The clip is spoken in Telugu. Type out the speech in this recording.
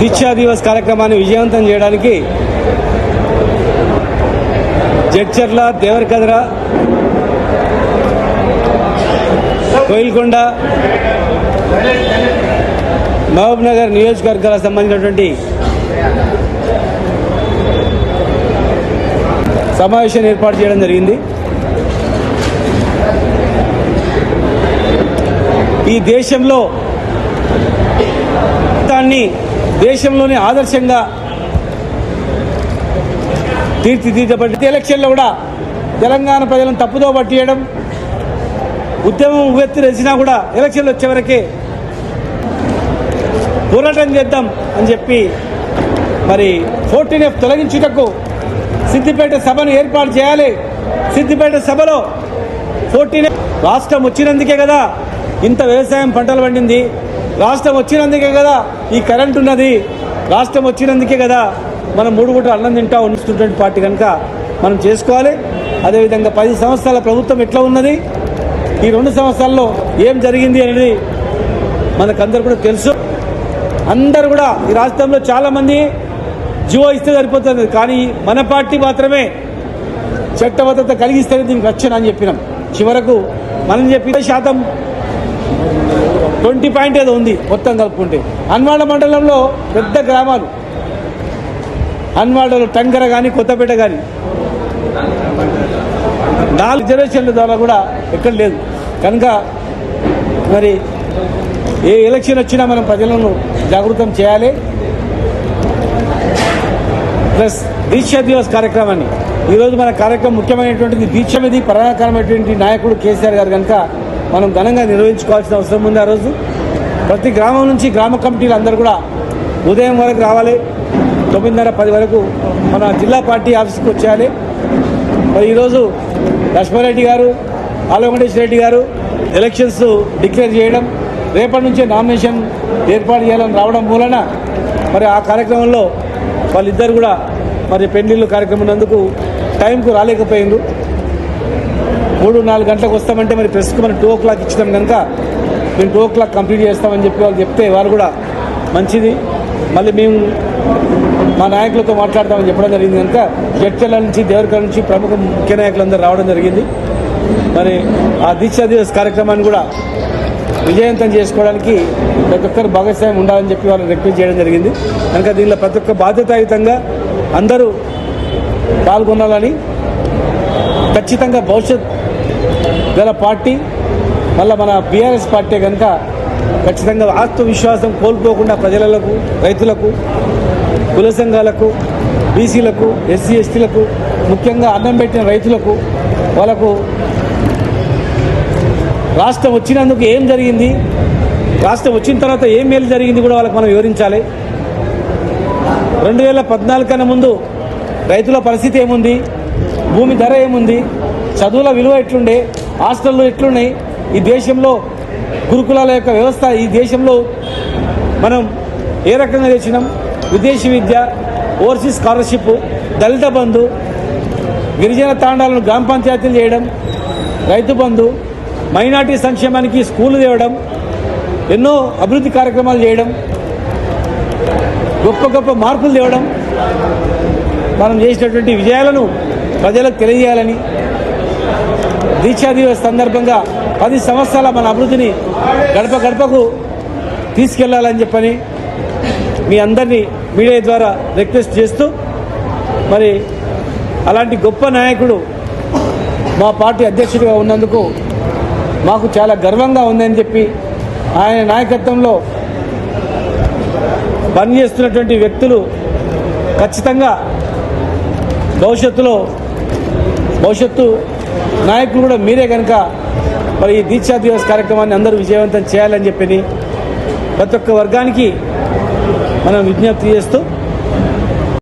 దీక్షా దివస్ కార్యక్రమాన్ని విజయవంతం చేయడానికి జడ్చర్ల దేవరకద్ర కోయిల్కొండ మహబూబ్ నగర్ నియోజకవర్గాలకు సంబంధించినటువంటి సమావేశాన్ని ఏర్పాటు చేయడం జరిగింది. ఈ దేశంలో దాన్ని దేశంలోనే ఆదర్శంగా తీర్చిదిద్దబడి ఎలక్షన్లో కూడా తెలంగాణ ప్రజలను తప్పుదో పట్టియడం ఉద్యమం ఉవ్వెత్తి రచినా కూడా ఎలక్షన్లు వచ్చే వరకే పోరాటం చేద్దాం అని చెప్పి మరి ఫోర్టీన్ ఎఫ్ తొలగించుటకు సిద్దిపేట సభను ఏర్పాటు చేయాలి. సిద్దిపేట సభలో ఫోర్టీన్ రాష్ట్రం వచ్చినందుకే కదా ఇంత వ్యవసాయం పంటలు పండింది. రాష్ట్రం వచ్చినందుకే కదా ఈ కరెంట్ ఉన్నది. రాష్ట్రం వచ్చినందుకే కదా మనం మూడు గుట్ట అన్నం తింటా ఉన్నటువంటి పార్టీ కనుక మనం చేసుకోవాలి. అదేవిధంగా పది సంవత్సరాల ప్రభుత్వం ఎట్లా ఉన్నది? ఈ రెండు సంవత్సరాల్లో ఏం జరిగింది అనేది మనకందరు కూడా తెలుసు. అందరు కూడా ఈ రాష్ట్రంలో చాలామంది జీవో ఇస్తే సరిపోతుంది. కానీ మన పార్టీ మాత్రమే చట్టబద్ధత కలిగిస్తేనే దీనికి రక్షణ అని చెప్పినాం. చివరకు మనం చెప్పిన శాతం ట్వంటీ పాయింట్ ఏదో ఉంది మొత్తం కలుపుకుంటే. అన్వాడ మండలంలో పెద్ద గ్రామాలు. అన్వాడలో టంకర కానీ కొత్తపేట కానీ నాలుగు జనరేషన్ల ద్వారా కూడా ఎక్కడ లేదు. కనుక మరి ఏ ఎలక్షన్ వచ్చినా మనం ప్రజలను జాగృతం చేయాలి. ప్లస్ దీక్ష దివస్ కార్యక్రమాన్ని. ఈరోజు మన కార్యక్రమం ముఖ్యమైనటువంటిది దీక్ష మీద ప్రధానకరమైనటువంటి నాయకుడు కేసీఆర్ గారు కనుక మనం ఘనంగా నిర్వహించుకోవాల్సిన అవసరం ఉంది ఆ రోజు. ప్రతి గ్రామం నుంచి గ్రామ కమిటీలు అందరూ కూడా ఉదయం వరకు రావాలి. తొమ్మిదిన్నర పది వరకు మన జిల్లా పార్టీ ఆఫీస్కి వచ్చేయాలి. మరి ఈరోజు లక్ష్మారెడ్డి గారు ఆలవెంకటేశ్వర రెడ్డి గారు ఎలక్షన్స్ డిక్లేర్ చేయడం రేపటి నుంచే నామినేషన్ ఏర్పాటు చేయాలని రావడం మూలన మరి ఆ కార్యక్రమంలో వాళ్ళిద్దరు కూడా మరి పెళ్ళిళ్ళు కార్యక్రమం నందుకు టైంకు రాలేకపోయిండ్రు. మూడు నాలుగు గంటలకు వస్తామంటే మరి ప్రెస్కి మనం టూ ఓ క్లాక్ ఇచ్చినాం కనుక మేము టూ ఓ క్లాక్ కంప్లీట్ చేస్తామని చెప్పి వాళ్ళు చెప్తే వారు కూడా మంచిది. మళ్ళీ మేము మా నాయకులతో మాట్లాడతామని చెప్పడం జరిగింది కనుక జడ్చర్ల నుంచి దేవరకల నుంచి ప్రముఖ ముఖ్య నాయకులందరూ రావడం జరిగింది. మరి ఆ దీక్షా దివస్ కార్యక్రమాన్ని కూడా విజయవంతం చేసుకోవడానికి ప్రతి ఒక్కరు భాగస్వామ్యం ఉండాలని చెప్పి వాళ్ళు రిక్వెస్ట్ చేయడం జరిగింది. కనుక దీనిలో ప్రతి ఒక్క బాధ్యతాయుతంగా అందరూ పాల్గొనాలని ఖచ్చితంగా భవిష్యత్ గల పార్టీ మళ్ళీ మన బీఆర్ఎస్ పార్టీ కనుక ఖచ్చితంగా ఆత్మవిశ్వాసం కోల్పోకుండా ప్రజలకు రైతులకు కుల సంఘాలకు బీసీలకు ఎస్సీ ఎస్టీలకు ముఖ్యంగా అన్నం పెట్టిన రైతులకు వాళ్ళకు రాష్ట్రం వచ్చినందుకు ఏం జరిగింది? రాష్ట్రం వచ్చిన తర్వాత ఏం మేలు జరిగింది కూడా వాళ్ళకి మనం వివరించాలి. రెండు వేల పద్నాలుగు కన్నా ముందు రైతుల పరిస్థితి ఏముంది? భూమి ధర ఏముంది? చదువుల విలువ ఎట్లుండే హాస్టళ్ళు ఎట్లున్నాయి ఈ దేశంలో గురుకులాల యొక్క వ్యవస్థ ఈ దేశంలో మనం ఏ రకంగా తెచ్చినాం? విదేశీ విద్య ఓవర్సీస్ స్కాలర్షిప్ దళిత బంధు గిరిజన తాండాలను గ్రామ పంచాయతీలు చేయడం రైతు బంధు మైనార్టీ సంక్షేమానికి స్కూలు తేవడం ఎన్నో అభివృద్ధి కార్యక్రమాలు చేయడం గొప్ప గొప్ప మార్పులు తేవడం మనం చేసినటువంటి విజయాలను ప్రజలకు తెలియజేయాలని దీక్షా దివస్ సందర్భంగా పది సంవత్సరాల మన అభివృద్ధిని గడప గడపకు తీసుకెళ్ళాలని చెప్పని మీ అందరినీ మీడియా ద్వారా రిక్వెస్ట్ చేస్తూ మరి అలాంటి గొప్ప నాయకుడు మా పార్టీ అధ్యక్షుడిగా ఉన్నందుకు మాకు చాలా గర్వంగా ఉందని చెప్పి ఆయన నాయకత్వంలో పనిచేస్తున్నటువంటి వ్యక్తులు ఖచ్చితంగా భవిష్యత్తులో భవిష్యత్తు నాయకులు కూడా మీరే కనుక మరి ఈ దీక్షా దివస్ కార్యక్రమాన్ని అందరూ విజయవంతం చేయాలని చెప్పి ప్రతి ఒక్క వర్గానికి మనం విజ్ఞప్తి చేస్తూ